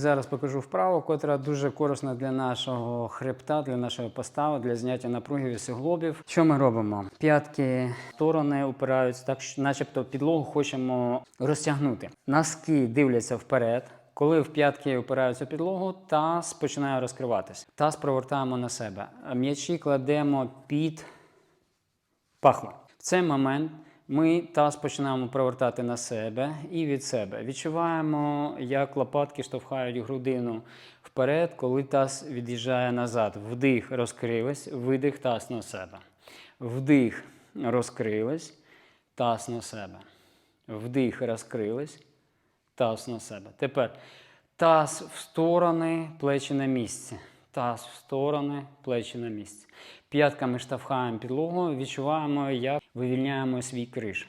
Зараз покажу вправу, котра дуже корисна для нашого хребта, для нашої постави, для зняття напруги від суглобів. Що ми робимо? П'ятки сторони упираються, так начебто підлогу хочемо розтягнути. Носки дивляться вперед. Коли в п'ятки опираються підлогу, таз починає розкриватися. Таз провертаємо на себе. М'ячі кладемо під пахло. В цей момент ми таз починаємо провертати на себе і від себе. Відчуваємо, як лопатки штовхають грудину вперед, коли таз від'їжджає назад. Вдих, розкрились, видих, таз на себе. Вдих, розкрились, таз на себе. Вдих, розкрились, таз на себе. Тепер таз в сторони, плечі на місці. Таз в сторони, плечі на місці. П'ятками штовхаємо підлогу, відчуваємо, як вивільняємо свій криш.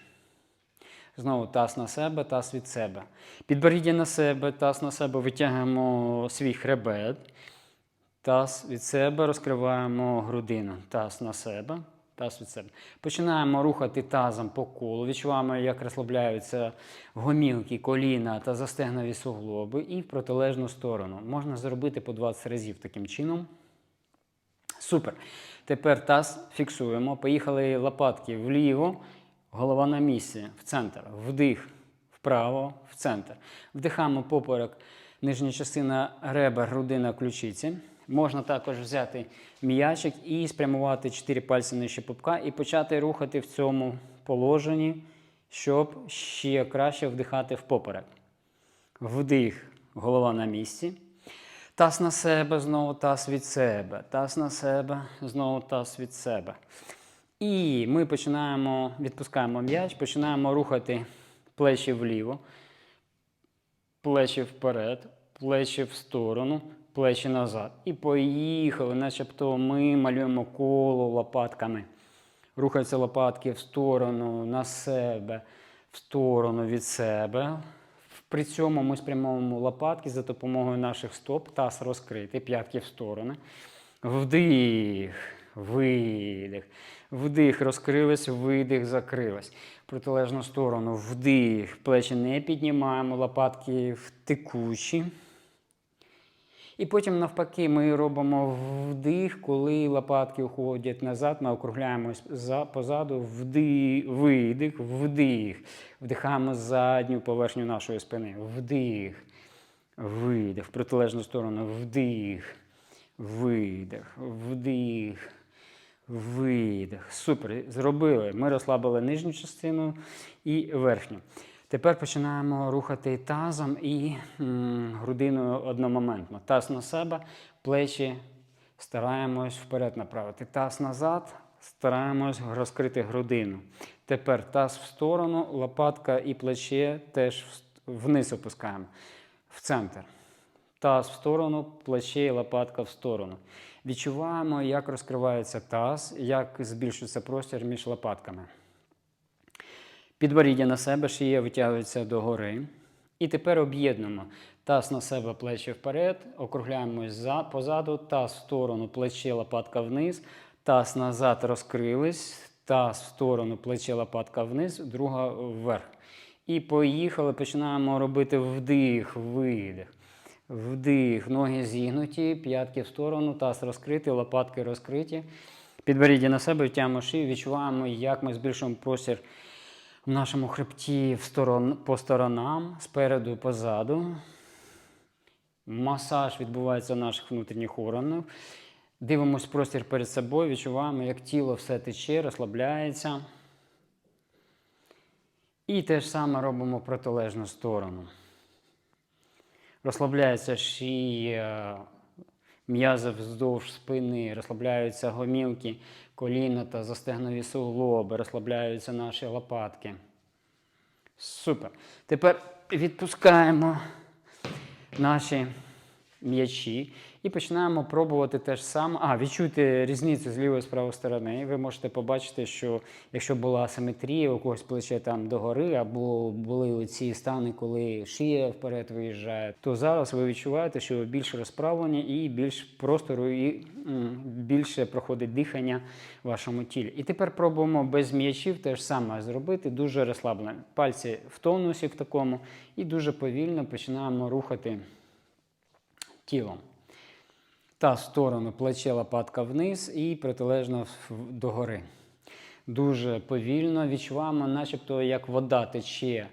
Знову таз на себе, таз від себе. Підборіддя на себе, таз на себе витягуємо свій хребет. Таз від себе розкриваємо грудину. Таз на себе, таз від себе. Починаємо рухати тазом по колу. Відчуваємо, як розслабляються гомілки, коліна та застегнові суглоби. І в протилежну сторону. Можна зробити по 20 разів таким чином. Супер. Тепер таз фіксуємо. Поїхали лопатки вліво, голова на місці, в центр. Вдих вправо, в центр. Вдихаємо поперек, нижня частина ребер, грудина, ключиці. Можна також взяти м'ячик і спрямувати 4 пальці нижче пупка і почати рухати в цьому положенні, щоб ще краще вдихати в поперек. Вдих, голова на місці. Таз на себе, знову таз від себе. Таз на себе, знову таз від себе. І ми починаємо, відпускаємо м'яч, починаємо рухати плечі вліво, плечі вперед, плечі в сторону, плечі назад. І поїхали, начебто ми малюємо коло лопатками. Рухаються лопатки в сторону, на себе, в сторону від себе. При цьому ми спрямовуємо лопатки за допомогою наших стоп, таз розкритий, п'ятки в сторони. Вдих, видих. Вдих, розкрились, видих, закрились. Протилежну сторону. Вдих. Плечі не піднімаємо, лопатки втекучі. текучі. І потім, навпаки, ми робимо вдих, коли лопатки уходять назад, ми округляємось за, позаду, вдих, видих, вдих. Вдихаємо задню поверхню нашої спини. Вдих, видих. В протилежну сторону. Вдих, видих, вдих, видих. Супер. Зробили. Ми розслабили нижню частину і верхню. Тепер починаємо рухати тазом і м, грудиною одномоментно. Таз на себе, плечі стараємось вперед направити. Таз назад, стараємось розкрити грудину. Тепер таз в сторону, лопатка і плече теж вниз опускаємо в центр. Таз в сторону, плече і лопатка в сторону. Відчуваємо, як розкривається таз, як збільшується простір між лопатками. Підборіддя на себе, шия витягується догори. І тепер об'єднуємо таз на себе, плечі вперед, округляємось позаду, таз в сторону, плече, лопатка вниз, таз назад розкрились, таз в сторону, плече, лопатка вниз, друга вверх. І поїхали, починаємо робити вдих, видих. Вдих, ноги зігнуті, п'ятки в сторону, таз розкритий, лопатки розкриті. Підборіддя на себе, втягуємо шию, відчуваємо, як ми збільшуємо простір в нашому хребті в сторон, по сторонам, спереду позаду. Масаж відбувається в наших внутрішніх органах. Дивимось простір перед собою, відчуваємо, як тіло все тече, розслабляється. І те ж саме робимо протилежну сторону. Розслабляється шия, м'язи вздовж спини, розслабляються гомілки, коліна та застегнові суглоби, розслабляються наші лопатки. Супер. Тепер відпускаємо наші м'ячі і починаємо пробувати те ж саме. А, відчуйте різницю з лівої і з правої сторони. Ви можете побачити, що якщо була асиметрія, у когось плече там догори, або були ці стани, коли шия вперед виїжджає, то зараз ви відчуваєте, що ви більше розправлення і більш простору, і більше проходить дихання в вашому тілі. І тепер пробуємо без м'ячів те ж саме зробити, дуже розслаблено. Пальці в тонусі в такому, і дуже повільно починаємо рухати тілом. Та сторону плече лопатка вниз і протилежно догори. Дуже повільно відчуваємо, начебто як вода тече